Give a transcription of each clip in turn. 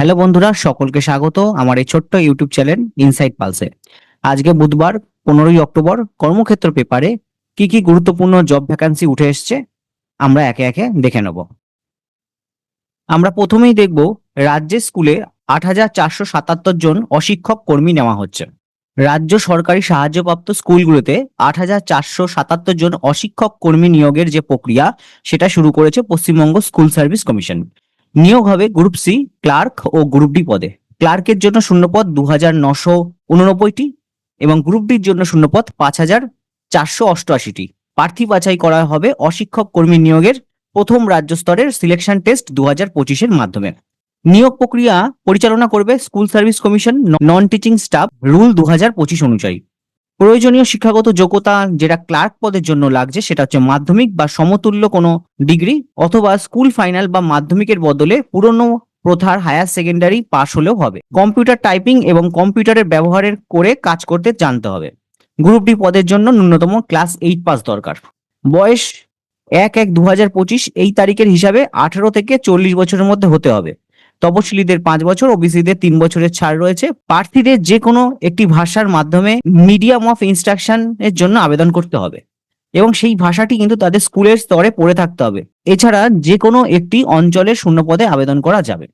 Hello বন্ধুরা, সকলকে স্বাগত আমার এই ছোট্ট ইউটিউব চ্যানেল ইনসাইট পালসে। আজকে বুধবার, পনেরোই অক্টোবর, কর্মক্ষেত্র পেপারে কি কি গুরুত্বপূর্ণ জব ভ্যাকান্সি উঠে এসছে, আমরা একে একে দেখে নেব। আমরা প্রথমেই দেখব রাজ্যের স্কুলে আট হাজার চারশো সাতাত্তর জন অশিক্ষক কর্মী নেওয়া হচ্ছে। রাজ্য সরকারি সাহায্যপ্রাপ্ত স্কুলগুলোতে আট হাজার চারশো সাতাত্তর জন অশিক্ষক কর্মী নিয়োগের যে প্রক্রিয়া, সেটা শুরু করেছে পশ্চিমবঙ্গ স্কুল সার্ভিস কমিশন। নিয়োগ হবে গ্রুপ সি ক্লার্ক ও গ্রুপ ডি পদে। ক্লার্কের জন্য শূন্যপদ দু হাজার নশো উননব্বইটি এবং গ্রুপ ডির জন্য শূন্যপদ পাঁচ হাজার চারশো অষ্টআশিটি। প্রার্থী বাছাই করা হবে অশিক্ষক কর্মী নিয়োগের প্রথম রাজ্য স্তরের সিলেকশন টেস্ট দু হাজার পঁচিশের মাধ্যমে। নিয়োগ প্রক্রিয়া পরিচালনা করবে school service commission non teaching staff rule দু হাজার পঁচিশ অনুযায়ী। প্রয়োজনীয় শিক্ষাগত যোগ্যতা যেটা ক্লার্ক পদের জন্য লাগছে সেটা হচ্ছে মাধ্যমিক বা সমতুল্য কোনো ডিগ্রি অথবা স্কুল ফাইনাল বা মাধ্যমিকের বদলে পুরনো প্রথার হায়ার সেকেন্ডারি পাশ হলেও হবে। কম্পিউটার টাইপিং এবং কম্পিউটারের ব্যবহারের করে কাজ করতে জানতে হবে। গ্রুপ ডি পদের জন্য ন্যূনতম ক্লাস এইট পাস দরকার। বয়স এক এক দু এই তারিখের হিসাবে আঠারো থেকে চল্লিশ বছরের মধ্যে হতে হবে। তপশিলীদের পাঁচ বছর, ওবিসিদের তিন বছরের ছাড় রয়েছে। প্রার্থীদের যে কোনো একটি ভাষার মাধ্যমে মিডিয়াম অফ ইনস্ট্রাকশন এর জন্য আবেদন করতে হবে এবং সেই ভাষাটি কিন্তু তাদের স্কুলের স্তরে পড়ে থাকতে হবে। এছাড়া যে কোনো একটি অঞ্চলের শূন্যপদে আবেদন করা যাবে।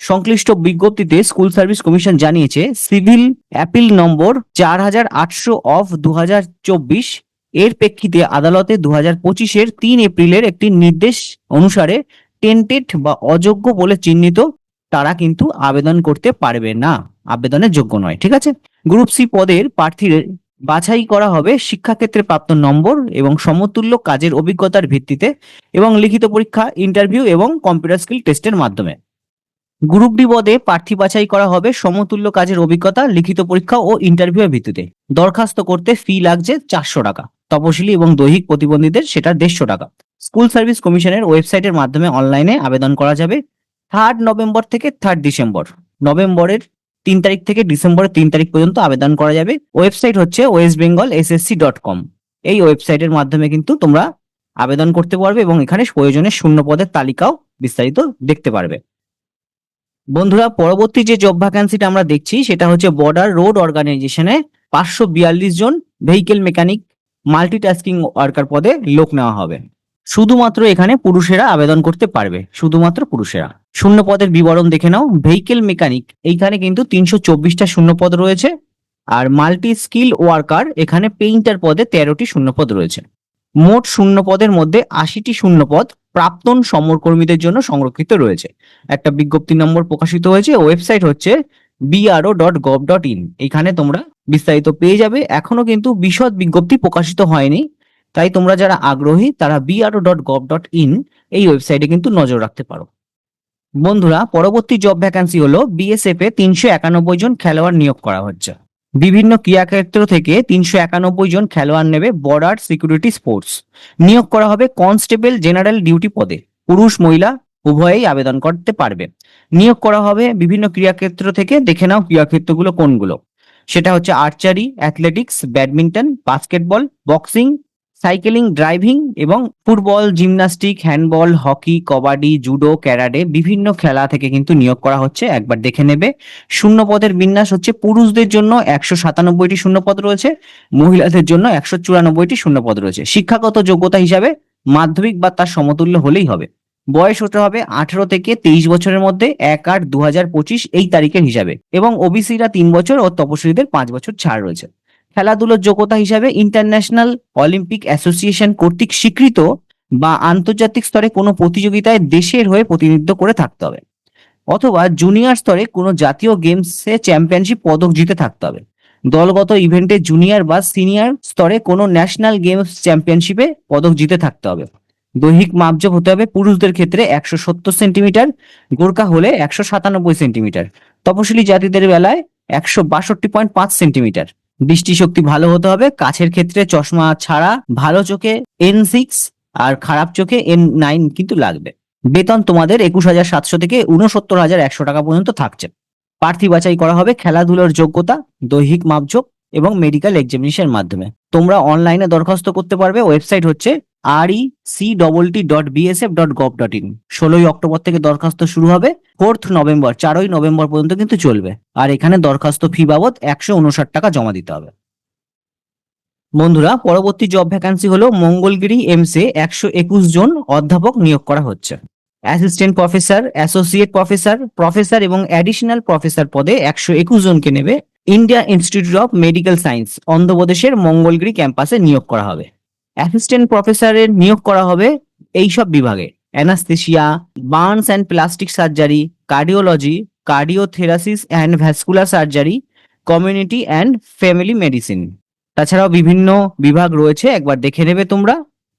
সংশ্লিষ্ট বিজ্ঞপ্তিতে স্কুল সার্ভিস কমিশন জানিয়েছে, সিভিল অ্যাপিল নম্বর চার হাজার আটশো অফ দু হাজার চব্বিশ এর প্রেক্ষিতে আদালতে দু হাজার পঁচিশের তিন এপ্রিলের একটি নির্দেশ অনুসারে টেন্টেড বা অযোগ্য বলে চিহ্নিত, তারা কিন্তু আবেদন করতে পারবে না। আবেদনের যোগ্য নয়, ঠিক আছে? গ্রুপ সি পদের প্রার্থীদের বাছাই করা হবে শিক্ষাক্ষেত্রে প্রাপ্ত নম্বর এবং সমতুল্য কাজের অভিজ্ঞতার ভিত্তিতে এবং লিখিত পরীক্ষা ইন্টারভিউ এবং কম্পিউটার স্কিল টেস্টের মাধ্যমে। গ্রুপ ডি পদে প্রার্থী বাছাই করা হবে সমতুল্য কাজের অভিজ্ঞতা, লিখিত পরীক্ষা ও ইন্টারভিউয়ের ভিত্তিতে। দরখাস্ত করতে ফি লাগছে চারশো টাকা। তপশিলি এবং দৈহিক প্রতিবন্ধীদের সেটা দেড়শো টাকা। স্কুল সার্ভিস কমিশনের ওয়েবসাইটের মাধ্যমে অনলাইনে আবেদন করা যাবে। থার্ড নভেম্বর থেকে থার্ড ডিসেম্বর নভেম্বরের তিন তারিখ থেকে ডিসেম্বরের তিন তারিখ পর্যন্ত আবেদন করা যাবে। ওয়েবসাইট হচ্ছে West Bengal SSC dot com. এই ওয়েবসাইটের মাধ্যমে কিন্তু তোমরা আবেদন করতে পারবে এবং এখানে প্রয়োজনে শূন্য পদের তালিকাও বিস্তারিত দেখতে পারবে। বন্ধুরা, পরবর্তী যে জব ভ্যাকান্সিটা আমরা দেখছি, সেটা হচ্ছে বর্ডার রোড অর্গানাইজেশনে পাঁচশো বিয়াল্লিশ জন ভেহিকেল মেকানিক মাল্টিটাস্কিং ওয়ার্কার পদে লোক নেওয়া হবে। শুধুমাত্র এখানে পুরুষেরা আবেদন করতে পারবে, শুধুমাত্র পুরুষেরা। শূন্য পদের বিবরণ দেখে নাও ভেহিকেল মেকানিক এইখানে কিন্তু তিনশো চব্বিশটা শূন্য পদ রয়েছে, আর মাল্টি স্কিল ওয়ার্কার এখানে পেইন্টার পদে তেরোটি শূন্য পদ রয়েছে। মোট শূন্য পদের মধ্যে আশিটি শূন্য পদ প্রাক্তন সমরকর্মীদের জন্য সংরক্ষিত রয়েছে। একটা বিজ্ঞপ্তি নম্বর প্রকাশিত হয়েছে ওয়েবসাইট হচ্ছে BRO dot gov dot in এখানে তোমরা বিস্তারিত পেয়ে যাবে। এখনও কিন্তু বিশদ বিজ্ঞপ্তি প্রকাশিত হয়নি। তাই তোমরা যারা আগ্রহী, তারা BRO dot gov dot in এই ওয়েবসাইটে কিন্তু নজর রাখতে পারো। বন্ধুরা, পরবর্তী জব ভ্যাকান্সি হলো বিএসএফ এ তিনশো একানব্বই জন খেলোয়াড় নিয়োগ করা হচ্ছে। বিভিন্ন ক্রীড়াক্ষেত্র থেকে তিনশো একানব্বই জন খেলোয়াড় নেবে বর্ডার সিকিউরিটি স্পোর্টস নিয়োগ করা হবে কনস্টেবল জেনারেল ডিউটি পদে। পুরুষ, মহিলা উভয়েই আবেদন করতে পারবে। নিয়োগ করা হবে বিভিন্ন ক্রীড়াক্ষেত্র থেকে, দেখে নাও ক্রীড়াক্ষেত্রগুলো কোনগুলো। সেটা হচ্ছে archery athletics badminton basketball boxing cycling, driving এবং football, gymnastic, handball, hockey, kabaddi, judo karate বিভিন্ন খেলা থেকে কিন্তু নিয়োগ করা হচ্ছে। একবার দেখে নেবে। শূন্য পদের বিন্যাস হচ্ছে পুরুষদের জন্য একশো সাতানব্বইটি শূন্য পদ রয়েছে, মহিলাদের জন্য একশো চুরানব্বইটি শূন্য পদ রয়েছে। শিক্ষাগত যোগ্যতা হিসাবে মাধ্যমিক বা তার সমতুল্য হলেই হবে। বয়স হতে হবে আঠারো থেকে তেইশ বছরের মধ্যে, এক আট দু এই তারিখের হিসাবে এবং ওবিসিরা তিন বছর ও তপশিলীদের পাঁচ বছর ছাড় রয়েছে। খেলাধুলোর যোগ্যতা হিসাবে ইন্টারন্যাশনাল অলিম্পিক অ্যাসোসিয়েশন কর্তৃক স্বীকৃত বা আন্তর্জাতিক স্তরে কোনো প্রতিযোগিতায় দেশের হয়ে প্রতিনিধিত্ব করে থাকতে হবে। অথবা জুনিয়র স্তরে কোনো জাতীয় গেমসে চ্যাম্পিয়নশিপ পদক জিতে থাকতে হবে। দলগত ইভেন্টে জুনিয়র বা সিনিয়র স্তরে কোনো ন্যাশনাল গেমস চ্যাম্পিয়নশিপে পদক জিতে থাকতে হবে। দৈহিক মাপজোক হতে হবে পুরুষদের ক্ষেত্রে একশো সত্তর সেন্টিমিটার, গোর্খা হলে একশো সাতানব্বই সেন্টিমিটার, তপশিলি জাতিদের বেলায় একশো বাষট্টি পয়েন্ট পাঁচ সেন্টিমিটার। দৃষ্টিশক্তি ভালো হতে হবে, কাছের ক্ষেত্রে চশমা ছাড়া ভালো চোখে এন সিক্স আর খারাপ চোখে এন নাইন কিন্তু লাগবে। বেতন তোমাদের একুশ হাজার সাতশো থেকে উনসত্তর হাজার একশো টাকা পর্যন্ত থাকছে। প্রার্থী বাছাই করা হবে খেলাধুলার যোগ্যতা, দৈহিক মাপঝোক এবং মেডিকেল এক্সামিনেশনের মাধ্যমে। তোমরা অনলাইনে দরখাস্ত করতে পারবে ওয়েবসাইট হচ্ছে R E C double T dot BSF dot gov dot in ষোলোই অক্টোবর থেকে দরখাস্ত শুরু হবে, ফোর্থ নভেম্বর, চারই নভেম্বর পর্যন্ত কিন্তু চলবে। আর এখানে দরখাস্ত ফি বাবদ একশো উনষাট টাকা জমা দিতে হবে। বন্ধুরা, পরবর্তী জব ভ্যাকান্সি হলো মঙ্গলগিরি এমসে একশো একুশ জন অধ্যাপক নিয়োগ করা হচ্ছে। Assistant professor associate professor professor এবং অ্যাডিশনাল প্রফেসর পদে একশো একুশ জনকে নেবে। India Institute of Medical Science অন্ধ্রপ্রদেশের মঙ্গলগিরি ক্যাম্পাসে নিয়োগ করা হবে। অ্যাসিস্ট্যান্ট প্রফেসরের নিয়োগ করা হবে এইসব বিভাগে। Anaesthesia, burns and plastic surgery, cardiology, cardiothoracic and vascular surgery, community and family medicine. তাছাড়াও বিভিন্ন বিভাগ রয়েছে, একবার দেখে নেবে তোমরা।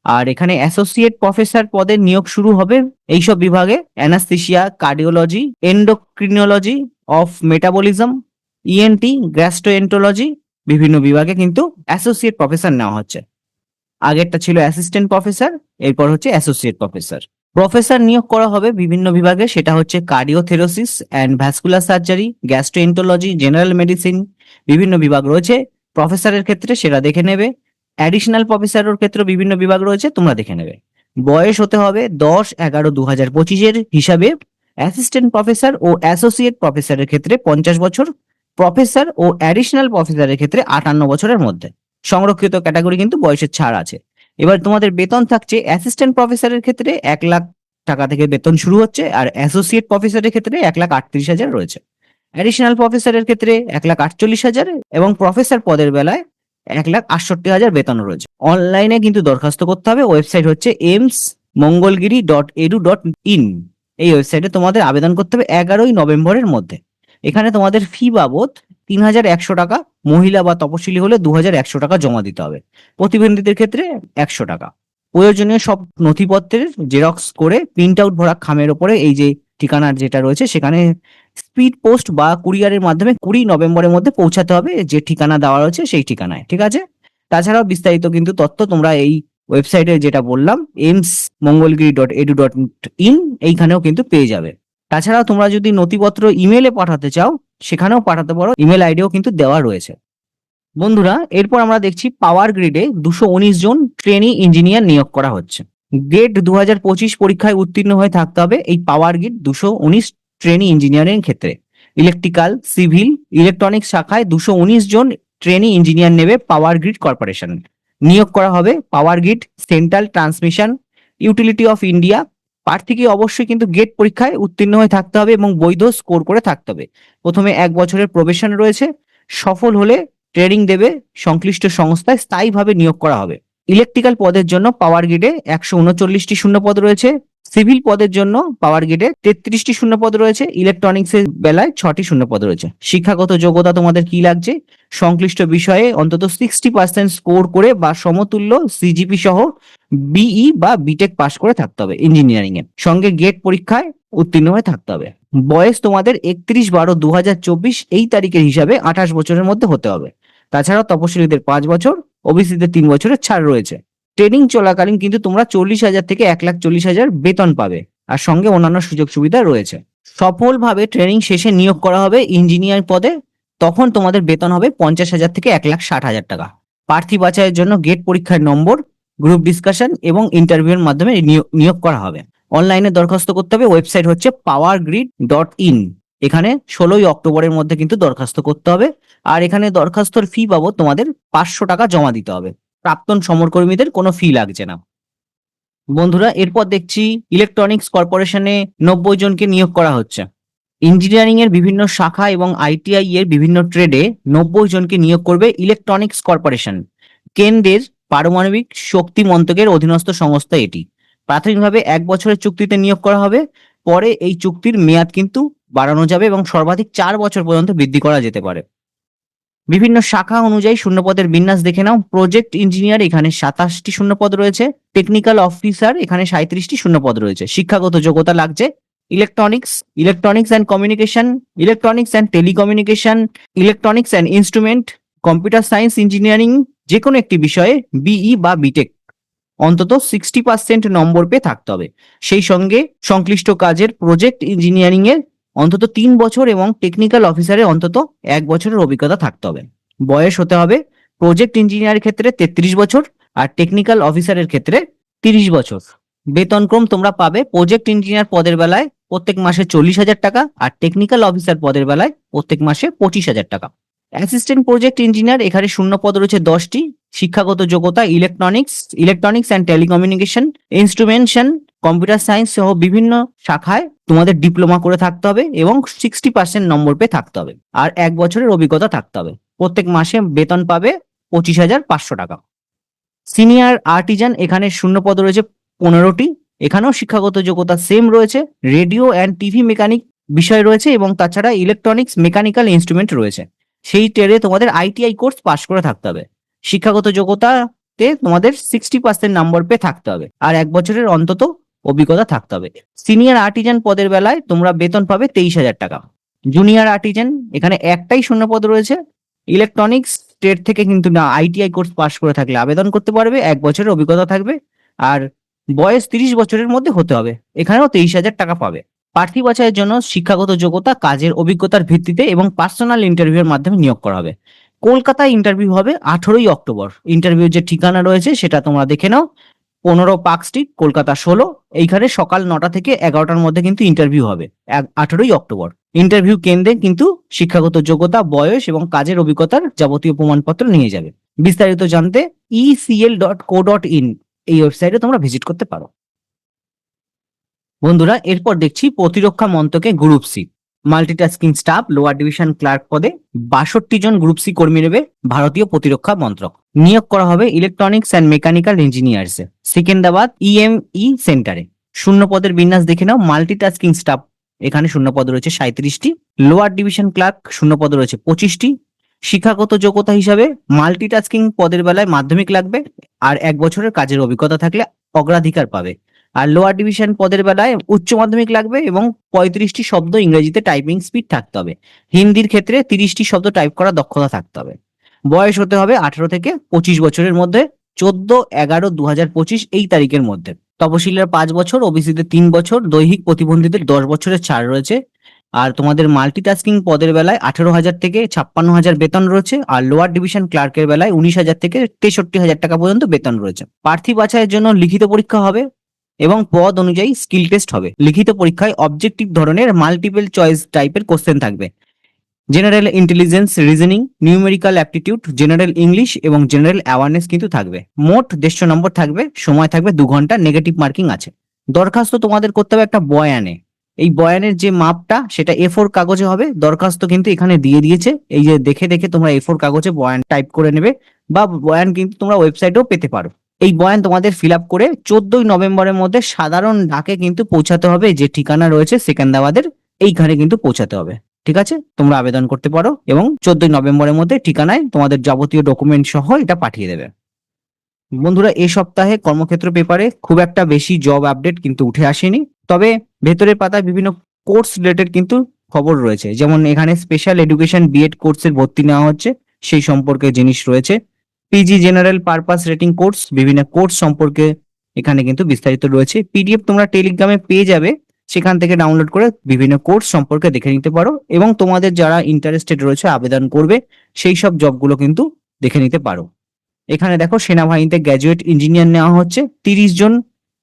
আর এখানে অ্যাসোসিয়েট প্রফেসর পদের নিয়োগ শুরু হবে এইসব বিভাগে। Anaesthesia, cardiology endocrinology of metabolism ENT gastroenterology, বিভিন্ন বিভাগে কিন্তু অ্যাসোসিয়েট প্রফেসর নেওয়া হচ্ছে। আগেরটা ছিল অ্যাসিস্ট্যান্ট প্রফেসর এরপর হচ্ছে অ্যাসোসিয়েট প্রফেসর প্রফেসর নিয়োগ করা হবে বিভিন্ন বিভাগে, সেটা হচ্ছে cardiothoracic and vascular surgery gastroenterology general medicine বিভিন্ন বিভাগ রয়েছে। প্রফেসরের ক্ষেত্রে সেটা দেখে নেবে। অ্যাডিশনাল প্রফেসরের ক্ষেত্রে বিভিন্ন বিভাগ রয়েছে, তোমরা দেখে নেবে। বয়স হতে হবে দশ এগারো দু হাজার পঁচিশের হিসাবে। অ্যাসিস্ট্যান্ট প্রফেসর ও অ্যাসোসিয়েট প্রফেসরের ক্ষেত্রে পঞ্চাশ বছর। প্রফেসর ও অ্যাডিশনাল প্রফেসরের ক্ষেত্রে আটান্ন বছরের মধ্যে। সংরক্ষিত ক্যাটাগরি কিন্তু বয়সের ছাড় আছে। এবার তোমাদের বেতন থাকছে অ্যাসিস্ট্যান্ট প্রফেসরের ক্ষেত্রে এক লাখ টাকা থেকে বেতন শুরু হচ্ছে আর অ্যাসোসিয়েট প্রফেসরের ক্ষেত্রে এক লাখ আটত্রিশ হাজার রয়েছে। অ্যাডিশনাল প্রফেসরের ক্ষেত্রে এক লাখ আটচল্লিশ হাজার এবং প্রফেসর পদের বেলায় এক লাখ আটষট্টি হাজার বেতন রয়েছে। অনলাইনে কিন্তু দরখাস্ত করতে হবে। ওয়েবসাইট হচ্ছে AIIMS Mangalagiri dot edu dot in এই ওয়েবসাইটে তোমাদের আবেদন করতে হবে এগারোই নভেম্বরের মধ্যে। এখানে তোমাদের ফি বাবদ তিন হাজার একশো টাকা, মহিলা বা তপশিলি হলে দু হাজার একশো টাকা জমা দিতে হবে। প্রতিবন্ধীদের ক্ষেত্রে একশো টাকা। প্রয়োজনীয় সব নথিপত্রের জেরক্স করে প্রিন্ট আউট ভরা খামের ওপরে এই যে ঠিকানার যেটা রয়েছে, সেখানে স্পিড পোস্ট বা কুরিয়ারের মাধ্যমে কুড়ি নভেম্বরের মধ্যে পৌঁছাতে হবে, যে ঠিকানা দেওয়া রয়েছে সেই ঠিকানায়, ঠিক আছে? তাছাড়াও বিস্তারিত কিন্তু তথ্য তোমরা এই ওয়েবসাইটে যেটা বললাম, AIIMS Mangalagiri dot edu dot in এইখানেও কিন্তু পেয়ে যাবে। তাছাড়াও তোমরা যদি নথিপত্র ইমেলে পাঠাতে চাও সেখানেও পাঠাতে পারো। ইমেল আইডিও কিন্তু দেওয়া রয়েছে। বন্ধুরা, এরপর আমরা দেখছি পাওয়ার গ্রিডে দুশো উনিশ জন ট্রেনি ইঞ্জিনিয়ার নিয়োগ করা হচ্ছে। গ্রেড দু হাজার পঁচিশ পরীক্ষায় উত্তীর্ণ হয়ে থাকতে হবে এই পাওয়ার গ্রিড দুশো উনিশ ট্রেনি ইঞ্জিনিয়ারিং ক্ষেত্রে। ইলেকট্রিক্যাল সিভিল ইলেকট্রনিক্স শাখায় দুশো উনিশ জন ট্রেনি ইঞ্জিনিয়ার নেবে পাওয়ার গ্রিড কর্পোরেশন নিয়োগ করা হবে power grid central transmission utility of India প্রার্থীকে অবশ্যই কিন্তু গেট পরীক্ষায় উত্তীর্ণ হয়ে থাকতে হবে এবং বৈধ স্কোর করে থাকতে হবে। প্রথমে এক বছরের প্রবেশন রয়েছে, সফল হলে ট্রেনিং দেবে সংশ্লিষ্ট সংস্থায় স্থায়ীভাবে নিয়োগ করা হবে। ইলেকট্রিক্যাল পদের জন্য পাওয়ার গ্রিডে একশো উনচল্লিশটি শূন্য পদ রয়েছে সিভিল পদের জন্য পাওয়ার গ্রিডে তেত্রিশটি শূন্যপদ রয়েছে ইলেকট্রনিক্স এর বেলায় ছটি শূন্যপদ রয়েছে। শিক্ষাগত যোগ্যতা তোমাদের কি লাগছে? সংশ্লিষ্ট বিষয়ে অন্তত সিক্সটি পার্সেন্ট স্কোর করে বা সমতুল্য সিজিপি সহ বিই বা বিটেক পাস করে থাকতে হবে ইঞ্জিনিয়ারিং এ। সঙ্গে গেট পরীক্ষায় উত্তীর্ণ হয়ে থাকতে হবে। বয়স তোমাদের একত্রিশ বারো দু এই তারিখের হিসাবে আঠাশ বছরের মধ্যে হতে হবে। তাছাড়াও তপশিলীদের পাঁচ বছর, ওবিসিদের তিন বছরের ছাড় রয়েছে। ট্রেনিং চলাকালীন কিন্তু তোমরা চল্লিশ হাজার থেকে এক লাখ চল্লিশ হাজার বেতন পাবে। আর সঙ্গে অন্যান্য সুযোগ সুবিধা রয়েছে। সফলভাবে ট্রেনিং শেষে নিয়োগ করা হবে ইঞ্জিনিয়ার পদে। তখন তোমাদের বেতন হবে পঞ্চাশ হাজার থেকে এক লাখ ষাট হাজার টাকা। প্রার্থী বাছাইয়ের জন্য গেট পরীক্ষার নম্বর গ্রুপ ডিসকাশন এবং ইন্টারভিউর মাধ্যমে নিয়োগ- করা হবে। অনলাইনে দরখাস্ত করতে হবে। ওয়েবসাইট হচ্ছে পাওয়ার গ্রিড ডট ইন এখানে ষোলোই অক্টোবরের মধ্যে কিন্তু দরখাস্ত করতে হবে। আর এখানে দরখাস্তর ফি বাবদ তোমাদের পাঁচশো টাকা জমা দিতে হবে। প্রাক্তন সমরকর্মীদের কোনো ফি লাগছে না। বন্ধুরা, এরপর দেখছি ইলেকট্রনিক্স কর্পোরেশনে নব্বই জনকে নিয়োগ করা হচ্ছে। ইঞ্জিনিয়ারিং এর বিভিন্ন শাখা এবং আইটিআই এর বিভিন্ন ট্রেডে নব্বই জনকে নিয়োগ করবে ইলেকট্রনিক্স কর্পোরেশন কেন্দ্রের পারমাণবিক শক্তি মন্ত্রকের অধীনস্থ সংস্থা এটি। প্রাথমিকভাবে এক বছরের চুক্তিতে নিয়োগ করা হবে। পরে এই চুক্তির মেয়াদ কিন্তু বাড়ানো যাবে এবং সর্বাধিক চার বছর পর্যন্ত বৃদ্ধি করা যেতে পারে। বিভিন্ন শাখা অনুযায়ী শূন্যপদের বিন্যাস দেখে নাও। প্রজেক্ট ইঞ্জিনিয়ার এখানে সাতাশটি শূন্যপদ রয়েছে। টেকনিক্যাল অফিসার এখানে সাঁত্রিশটি শূন্যপদ রয়েছে। শিক্ষাগত যোগ্যতা লাগছে। Electronics electronics and communication electronics and telecommunication electronics and instrument computer science engineering যে কোনো একটি বিষয়ে বিই বা বিটেক অন্তত সিক্সটি পার্সেন্ট নম্বর পেয়ে থাকতে হবে। সেই সঙ্গে সংশ্লিষ্ট কাজের প্রজেক্ট ইঞ্জিনিয়ারিং এর অন্তত তিন বছর এবং টেকনিক্যাল অফিসারের অন্তত এক বছরের অভিজ্ঞতা থাকতে হবে। বয়স হতে হবে প্রজেক্ট ইঞ্জিনিয়ারের ক্ষেত্রে তেত্রিশ বছর আর টেকনিক্যাল অফিসারের ক্ষেত্রে তিরিশ বছর। বেতনক্রম তোমরা পাবে প্রজেক্ট ইঞ্জিনিয়ার পদের বেলায় প্রত্যেক মাসে চল্লিশ হাজার টাকা আর টেকনিক্যাল অফিসার পদের বেলায় প্রত্যেক মাসে পঁচিশ হাজার টাকা। অ্যাসিস্ট্যান্ট প্রজেক্ট ইঞ্জিনিয়ার এখানে শূন্য পদ রয়েছে দশটি। শিক্ষাগত যোগ্যতা electronics electronics and telecommunication instrumentation computer science সহ বিভিন্ন শাখায় তোমাদের ডিপ্লোমা করে থাকতে হবে এবং সিক্সটি পার্সেন্ট নম্বর পেয়ে থাকতে হবে। আর এক বছরের অভিজ্ঞতা থাকতে হবে। প্রত্যেক মাসে বেতন পাবে পঁচিশ হাজার পাঁচশো টাকা। সিনিয়র আর্টিজান এখানে শূন্য পদ রয়েছে পনেরোটি। এখানেও শিক্ষাগত যোগ্যতা সেম রয়েছে। রেডিও অ্যান্ড টিভি মেকানিক বিষয় রয়েছে এবং তাছাড়া ইলেকট্রনিক্স মেকানিক্যাল ইনস্ট্রুমেন্ট রয়েছে। সেই ট্রেডে তোমাদের আইটিআই কোর্স পাস করে থাকতে হবে। শিক্ষাগত যোগ্যতাতে তোমাদের সিক্সটি পার্সেন্ট নাম্বার পেয়ে থাকতে হবে। আর এক বছরের অন্তত অভিজ্ঞতা থাকতে হবে। সিনিয়র আর্টিজান পদের বেলায় তোমরা বেতন পাবে তেইশ হাজার টাকা। জুনিয়র আর্টিজান এখানে একটাই শূন্য পদ রয়েছে। ইলেকট্রনিক্স ট্রেড থেকে কিন্তু না আইটিআই কোর্স পাস করে থাকলে আবেদন করতে পারবে, এক বছরের অভিজ্ঞতা থাকবে। আর বয়স তিরিশ বছরের মধ্যে হতে হবে, এখানেও তেইশ হাজার টাকা পাবে। প্রার্থী বাছাইয়ের জন্য শিক্ষাগত যোগ্যতা, কাজের অভিজ্ঞতার ভিত্তিতে এবং পার্সোনাল ইন্টারভিউয়ের মাধ্যমে নিয়োগ করা হবে। কলকাতায় ইন্টারভিউ হবে আঠেরোই অক্টোবর। ইন্টারভিউ যে ঠিকানা রয়েছে সেটা তোমরা দেখে নাও। পনেরো পার্ক স্ট্রিট, কলকাতা ষোলো। এইখানে সকাল নটা থেকে এগারোটার মধ্যে কিন্তু ইন্টারভিউ হবে আঠেরোই অক্টোবর। ইন্টারভিউ কেন্দ্রে কিন্তু শিক্ষাগত যোগ্যতা, বয়স এবং কাজের অভিজ্ঞতার যাবতীয় প্রমাণপত্র নিয়ে যাবে। বিস্তারিত জানতে ECL dot co dot in এই ওয়েবসাইটে তোমরা ভিজিট করতে পারো। বন্ধুরা, এরপর দেখছি প্রতিরক্ষা মন্ত্রকে group C multitasking staff lower division clerk পদে বাষট্টি জন গ্রুপ সি কর্মী নেবে ভারতীয় প্রতিরক্ষা মন্ত্রক। নিয়োগ করা হবে ইলেকট্রনিক্স অ্যান্ড মেকানিক্যাল ইঞ্জিনিয়ার্সে সিকেন্দ্রাবাদ ইএমই সেন্টারে শূন্য পদের বিন্যাস দেখে নাও। মাল্টিটাস্কিং স্টাফ এখানে শূন্য পদ রয়েছে সাঁত্রিশটি লোয়ার ডিভিশন ক্লার্ক শূন্য পদ রয়েছে পঁচিশটি। শিক্ষাগত যোগ্যতা হিসাবে মাল্টিটাস্কিং পদের বেলায় মাধ্যমিক লাগবে আর এক বছরের কাজের অভিজ্ঞতা থাকলে অগ্রাধিকার পাবে। আর লোয়ার ডিভিশন পদের বেলায় উচ্চ মাধ্যমিক লাগবে এবং পঁয়ত্রিশটি শব্দ ইংরেজিতে টাইপিং স্পিড থাকতে হবে। হিন্দির ক্ষেত্রে তিরিশটি শব্দ টাইপ করা দক্ষতা থাকতে হবে। বয়স হতে হবে আঠারো থেকে পঁচিশ বছরের মধ্যে, চোদ্দ এগারো দু হাজার পঁচিশ এই তারিখের মধ্যে। তপশিলের পাঁচ বছর ওবিসিদের তিন বছর, দৈহিক প্রতিবন্ধীদের দশ বছরের ছাড় রয়েছে। আর তোমাদের মাল্টিটাস্কিং পদের বেলায় আঠেরো হাজার থেকে ছাপ্পান্ন হাজার বেতন রয়েছে আর লোয়ার ডিভিশন ক্লার্কের বেলায় উনিশ হাজার থেকে তেষট্টি হাজার টাকা পর্যন্ত বেতন রয়েছে। প্রার্থী বাছাইয়ের জন্য লিখিত পরীক্ষা হবে। এবং পদ অনুযায়ী স্কিল টেস্ট হবে। লিখিত পরীক্ষায় অবজেক্টিভ ধরনের মাল্টিপল চয়েস টাইপের কোশ্চেন থাকবে। General intelligence reasoning numerical aptitude general English এবং জেনারেল অ্যাওয়ারনেস কিন্তু থাকবে। মোট দেড়শো নম্বর থাকবে, সময় থাকবে দু ঘণ্টা নেগেটিভ মার্কিং আছে। দরখাস্ত তোমাদের করতে হবে একটা বয়ানে। এই বয়ানের যে মাপটা, সেটা এ ফোর কাগজে হবে। দরখাস্ত কিন্তু এখানে দিয়ে দিয়েছে। এই যে দেখে দেখে তোমরা এ ফোর কাগজে বয়ান টাইপ করে নেবে বা বয়ান কিন্তু তোমরা ওয়েবসাইটেও পেতে পারো। এই বয়ান তোমাদের ফিল আপ করে চোদ্দই নভেম্বরের মধ্যে সাধারণ ডাকে কিন্তু পৌঁছাতে হবে, যে ঠিকানা রয়েছে সেকেন্দাবাদের, এইখানে কিন্তু পৌঁছাতে হবে। ঠিক আছে? তোমরা আবেদন করতে পারো এবং চোদ্দই নভেম্বরের মধ্যে ঠিকানায় তোমাদের যাবতীয় ডকুমেন্ট সহ এটা পাঠিয়ে দেবে। বন্ধুরা এই সপ্তাহে কর্মক্ষেত্র পেপারে খুব একটা বেশি জব আপডেট কিন্তু উঠে আসেনি। তবে ভেতরের পাতায় বিভিন্ন কোর্স রিলেটেড কিন্তু খবর রয়েছে। যেমন এখানে স্পেশাল এডুকেশন বিএড কোর্সের ভর্তি নেওয়া হচ্ছে, সেই সম্পর্কে জিনিস রয়েছে। PG general purpose rating course বিভিন্ন কোর্স সম্পর্কে এখানে কিন্তু বিস্তারিত রয়েছে। পিডিএফ তোমরা টেলিগ্রামে পেয়ে যাবে। সেখান থেকে ডাউনলোড করে বিভিন্ন কোর্স সম্পর্কে দেখে নিতে পারো এবং তোমাদের যারা ইন্টারেস্টেড রয়েছে, আবেদন করবে, সেই সব জবগুলো কিন্তু দেখে নিতে পারো। এখানে দেখো, সেনাবাহিনীতে গ্র্যাজুয়েট ইঞ্জিনিয়ার নেওয়া হচ্ছে। তিরিশ জন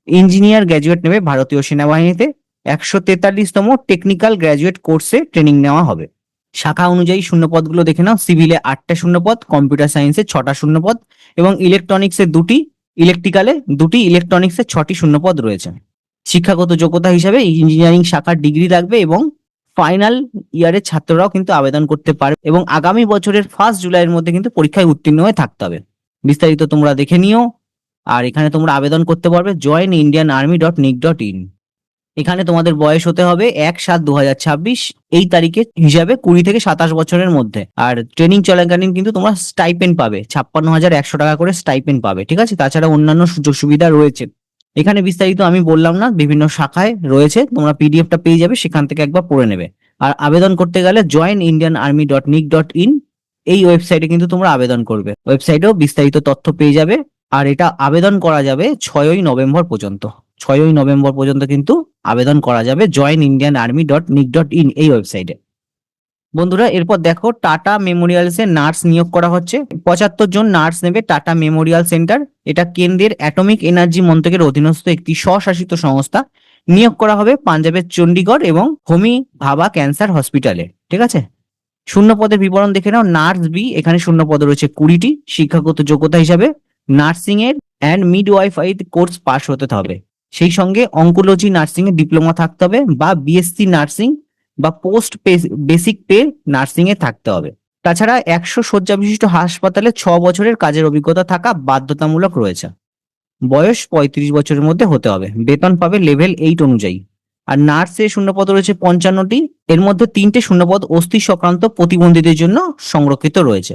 ইঞ্জিনিয়ার গ্র্যাজুয়েট নেবে ভারতীয় সেনাবাহিনীতে। একশো তেতাল্লিশতম টেকনিক্যাল গ্র্যাজুয়েট কোর্সে ট্রেনিং নেওয়া হবে। শাখা অনুযায়ী শূন্যপদগুলো দেখে নাও। সিভিলে আটটা শূন্যপদ, কম্পিউটার সায়েন্সে ছটা শূন্যপদ এবং ইলেকট্রনিক্সে দুটি, ইলেকট্রিক্যালে দুটি, ইলেকট্রনিক্সে ছটি শূন্যপদ রয়েছে। শিক্ষাগত যোগ্যতা হিসাবে ইঞ্জিনিয়ারিং শাখার ডিগ্রি লাগবে এবং ফাইনাল ইয়ারের ছাত্ররাও কিন্তু আবেদন করতে পারে এবং আগামী বছরের ফার্স্ট জুলাইয়ের মধ্যে কিন্তু পরীক্ষায় উত্তীর্ণ হয়ে থাকতে হবে। বিস্তারিত তোমরা দেখে নিও। আর এখানে তোমরা আবেদন করতে পারবে join Indian army dot nic dot in এখানে তোমাদের বয়স হতে হবে এক সাত দু এই তারিখে হিসাবে কুড়ি থেকে সাতাশ বছরের মধ্যে। আর ট্রেনিং চলাকালীন কিন্তু তোমরা স্টাইপেন পাবে। ছাপ্পান্ন হাজার একশো টাকা করে স্টাইপেন পাবে, ঠিক আছে? তাছাড়া অন্যান্য সুযোগ সুবিধা রয়েছে। এখানে বিস্তারিত আমি বললাম না, বিভিন্ন শাখায় রয়েছে। তোমরা পিডিএফটা পেয়ে যাবে, সেখান থেকে একবার পড়ে নেবে। আর আবেদন করতে গেলে join Indian army dot nic dot in এই ওয়েবসাইটে কিন্তু তোমরা আবেদন করবে। ওয়েবসাইটেও বিস্তারিত তথ্য পেয়ে যাবে। আর এটা আবেদন করা যাবে ছয়ই নভেম্বর পর্যন্ত। ছয়ই নভেম্বর পর্যন্ত কিন্তু আবেদন করা যাবে। Join Indian army dot nic dot in এই ওয়েবসাইটে বন্ধুরা, এরপর দেখো টাটা মেমোরিয়ালসে নার্স নিয়োগ করা হচ্ছে। পঁচাত্তর জন নার্স নেবে টাটা মেমোরিয়াল সেন্টার এটা কেন্দ্রের অ্যাটমিক এনার্জি মন্ত্রকের অধীনস্থ একটি স্বশাসিত সংস্থা। নিয়োগ করা হবে পাঞ্জাবের চণ্ডীগড় এবং হোমি ভাবা ক্যান্সার হসপিটালে ঠিক আছে? শূন্য পদের বিবরণ দেখে নাও। নার্স বি এখানে শূন্য পদ রয়েছে কুড়িটি। শিক্ষাগত যোগ্যতা হিসাবে নার্সিং এর and midwifery course pass হতে হবে। সেই সঙ্গে অঙ্কোলজি নার্সিং এর ডিপ্লোমা থাকতে হবে বা বিএসসি নার্সিং বা পোস্ট বেসিক পে নার্সিং এ থাকতে হবে। তাছাড়া একশো শয্যা বিশিষ্ট হাসপাতালে ছ বছরের কাজের অভিজ্ঞতা থাকা বাধ্যতামূলক রয়েছে। বয়স পঁয়ত্রিশ বছরের মধ্যে হতে হবে। বেতন পাবে লেভেল এইট অনুযায়ী। আর নার্সের শূন্যপদ রয়েছে পঞ্চান্নটি। এর মধ্যে তিনটে শূন্যপদ অস্থি সংক্রান্ত প্রতিবন্ধীদের জন্য সংরক্ষিত রয়েছে।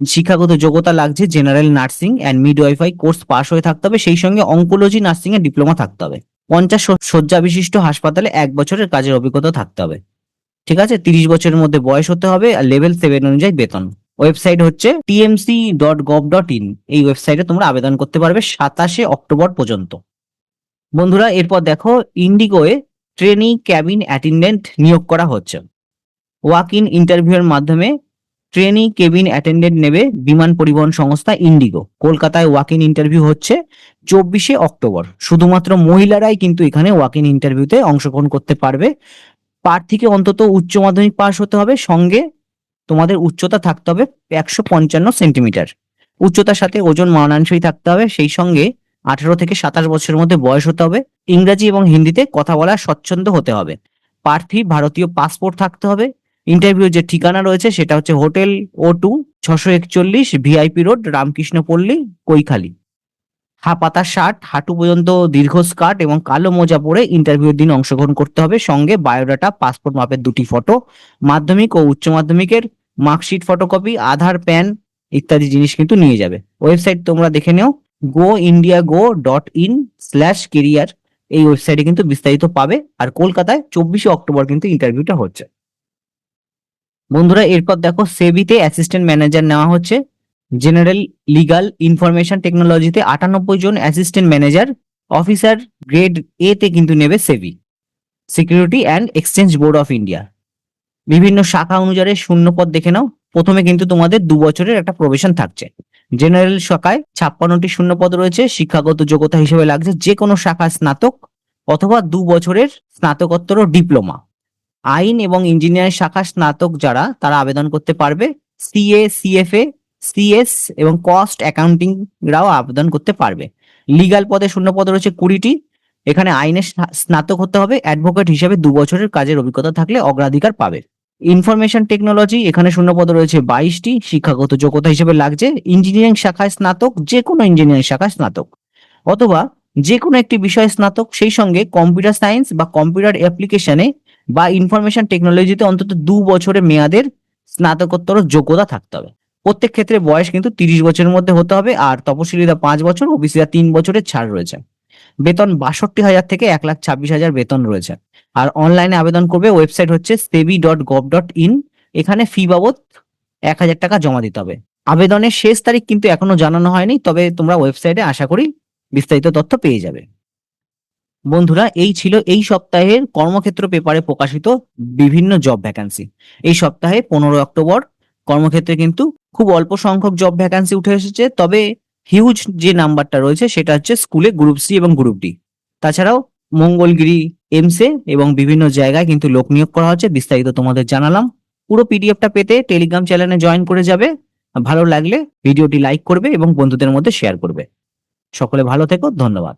শিক্ষাগত যোগ্যতা লাগছে general nursing and midwifery course pass হয়ে থাকতে হবে, সেই সঙ্গে অঙ্কোলজি নার্সিং এর ডিপ্লোমা থাকতে হবে। পঞ্চাশ শয্যা বিশিষ্ট হাসপাতালে এক বছরের কাজের অভিজ্ঞতা থাকতে হবে। ঠিক আছে? তিরিশ বছরের মধ্যে বয়স হতে হবে আর লেভেল সেভেন অনুযায়ী বেতন। ওয়েবসাইট হচ্ছে TMC dot gov dot in এই ওয়েবসাইটে তোমরা আবেদন করতে পারবে সাতাশে অক্টোবর পর্যন্ত। বন্ধুরা, এরপর দেখো ইন্ডিগোয়ে ট্রেনিং ক্যাবিন অ্যাটেন্ডেন্ট নিয়োগ করা হচ্ছে। ওয়াক ইন ইন্টারভিউয়ের মাধ্যমে ট্রেনিং কেবিন অ্যাটেন্ডেন্ট নেবে বিমান পরিবহন সংস্থা ইন্ডিগো। কলকাতায় ওয়াক ইন ইন্টারভিউ হচ্ছে চব্বিশে অক্টোবর। শুধুমাত্র মহিলারাই কিন্তু এখানে ওয়াক ইন ইন্টারভিউতে অংশগ্রহণ করতে পারবে। প্রার্থীকে অন্তত উচ্চ মাধ্যমিক পাশ হতে হবে। সঙ্গে তোমাদের উচ্চতা থাকতে হবে একশো পঞ্চান্ন সেন্টিমিটার। উচ্চতার সাথে ওজন মানানসই থাকতে হবে। সেই সঙ্গে আঠারো থেকে সাতাশ বছরের মধ্যে বয়স হতে হবে। ইংরাজি এবং হিন্দিতে কথা বলা স্বচ্ছন্দ হতে হবে। প্রার্থী ভারতীয় পাসপোর্ট থাকতে হবে। ইন্টারভিউ যে ঠিকানা রয়েছে সেটা হচ্ছে হোটেল ও টু ছশো একচল্লিশ ভিআইপি রোড রামকৃষ্ণ পল্লী কৈখালি। হাপাতা শার্ট হাঁটু পর্যন্ত দীর্ঘ স্কার্ট এবং কালো মোজা পরে ইন্টারভিউর দিন অংশগ্রহণ করতে হবে। সঙ্গে বায়োডাটা পাসপোর্ট মাপের দুটি ফটো মাধ্যমিক ও উচ্চ মাধ্যমিকের মার্কশিট ফটোকপি আধার প্যান ইত্যাদি জিনিস কিন্তু নিয়ে যাবে। ওয়েবসাইট তোমরা দেখে নিও go India go dot in slash career এই ওয়েবসাইটে কিন্তু বিস্তারিত পাবে। আর কলকাতায় চব্বিশে অক্টোবর কিন্তু ইন্টারভিউটা হচ্ছে। বন্ধুরা, এরপর দেখো সেবিতে অ্যাসিস্ট্যান্ট ম্যানেজার নেওয়া হচ্ছে। জেনারেল লিগাল ইনফরমেশন টেকনোলজিতে আটানব্বই জন assistant manager officer grade A তে কিন্তু নেবে SEBI. Security and exchange board of India বিভিন্ন শাখা অনুযায়ী শূন্য পদ দেখে নাও। প্রথমে কিন্তু তোমাদের দু বছরের একটা প্রবেশন থাকছে। জেনারেল শাখায় ছাপ্পান্নটি শূন্য পদ রয়েছে। শিক্ষাগত যোগ্যতা হিসেবে লাগছে যে কোনো শাখায় স্নাতক অথবা দু বছরের স্নাতকোত্তর ডিপ্লোমা। আইন এবং ইঞ্জিনিয়ারিং শাখা স্নাতক যারা, তারা আবেদন করতে পারবে। সিএ, সিএফএ, সিএস এবং কস্ট অ্যাকাউন্টিং রাও আবেদন করতে পারবে। লিগাল পদে শূন্য পদ রয়েছে কুড়িটি। এখানে আইনে স্না- স্নাতক হতে হবে। অ্যাডভোকেট হিসেবে দু বছরের কাজের অভিজ্ঞতা থাকলে অগ্রাধিকার পাবে। ইনফরমেশন টেকনোলজি, এখানে শূন্য পদ রয়েছে বাইশটি। শিক্ষাগত যোগ্যতা হিসেবে লাগছে। ইঞ্জিনিয়ারিং শাখায় স্নাতক যে কোনো ইঞ্জিনিয়ারিং শাখায় স্নাতক। অথবা যে কোনো একটি বিষয়ে স্নাতক, সেই সঙ্গে কম্পিউটার সায়েন্স বা কম্পিউটার অ্যাপ্লিকেশনে বা ইনফরমেশন টেকনোলজিতে অন্তত দু বছরের মেয়াদের স্নাতকোত্তর যোগ্যতা থাকতে হবে। প্রত্যেক ক্ষেত্রে বয়স কিন্তু তিরিশ বছরের মধ্যে হতে হবে আর তপশিলীরা পাঁচ বছর ওবিসিরা তিন বছরের ছাড় রয়েছে। বেতন বাষট্টি হাজার থেকে এক লাখ ছাব্বিশ হাজার বেতন রয়েছে। আর অনলাইনে আবেদন করবে ওয়েবসাইট হচ্ছে SEBI dot gov dot in এখানে ফি বাবদ এক হাজার টাকা জমা দিতে হবে। আবেদনের শেষ তারিখ কিন্তু এখনও জানানো হয়নি, তবে তোমরা ওয়েবসাইটে আশা করি বিস্তারিত তথ্য পেয়ে যাবে। বন্ধুরা, এই ছিল এই সপ্তাহের কর্মক্ষেত্র পেপারে প্রকাশিত বিভিন্ন জব ভ্যাকান্সি এই সপ্তাহে পনেরোই অক্টোবর কর্মক্ষেত্রে কিন্তু খুব অল্প সংখ্যক জব ভ্যাকান্সি উঠে এসেছে, তবে হিউজ যে নাম্বারটা রয়েছে সেটা হচ্ছে স্কুলে গ্রুপ সি এবং গ্রুপ ডি তাছাড়াও মঙ্গলগিরি এমসে এবং বিভিন্ন জায়গায় কিন্তু লোক নিয়োগ করা হচ্ছে, বিস্তারিত তোমাদের জানালাম। পুরো পিডিএফটা পেতে টেলিগ্রাম চ্যানেলে জয়েন করে যাবে, ভালো লাগলে ভিডিওটি লাইক করবে এবং বন্ধুদের মধ্যে শেয়ার করবে। সকলে ভালো থেকো, ধন্যবাদ।